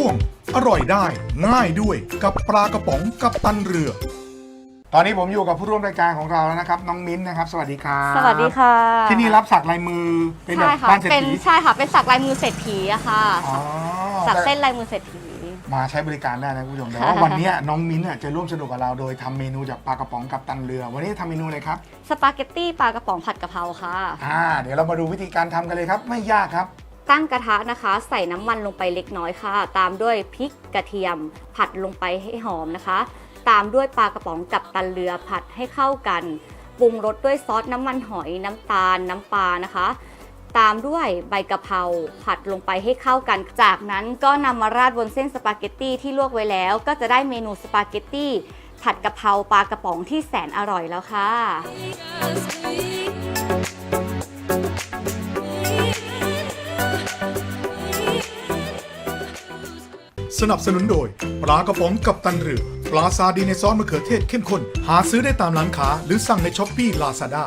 ช่วง อร่อยได้ง่ายด้วยกับปลากระป๋องกับตันเรือ ตอนนี้ผมอยู่กับผู้ร่วมรายการของเราแล้วนะครับ น้องมิ้นท์นะครับ สวัสดีครับสวัสดีค่ะที่นี่รับสักลายมือเป็นแบบใช่ค่ะบ้านเศรษเป็นฐีใช่ค่ะเป็นสักลายมือเศรษฐีอะค่ะอ๋อสักเส้นลายมือเศรษฐี มาใช้บริการได้นะคุณผู้ชมแต่ว่าวันนี้น้องมิ้นท์เนี่ยจะร่วมสนุกกับเราโดยทำเมนูจากปลากระป๋องกับตันเรือ วันนี้ทำเมนูอะไรครับสปาเกตตี้ปลากระป๋องผัดกะเพราค่ะ อ่าเดี๋ยวเรามาดูวิธีการทำกันเลยครับ ไม่ยากครับ ตั้งกระทะนะคะ ใส่น้ำมันลงไปเล็กน้อยค่ะ ตามด้วยพริกกระเทียม ผัดลงไปให้หอมนะคะ ตามด้วยปลากระป๋องกับตันเรือผัดให้เข้ากันปรุงรสด้วยซอสน้ำมันหอยน้ำตาลน้ำปลานะคะ ตามด้วยใบกะเพราผัดลงไปให้เข้ากัน จากนั้นก็นำมาราดบนเส้นสปาเกตตี้ที่ลวกไว้แล้ว ก็จะได้เมนูสปาเกตตี้ผัดกะเพราปลากระป๋องที่แสนอร่อยแล้วค่ะ สนับสนุนโดย ปลากระป๋องกับตันเรือ ปลาซาดีในซอสมะเขือเทศเข้มข้น หาซื้อได้ตามร้านค้า หรือสั่งในช้อปปี้ลาซาด้า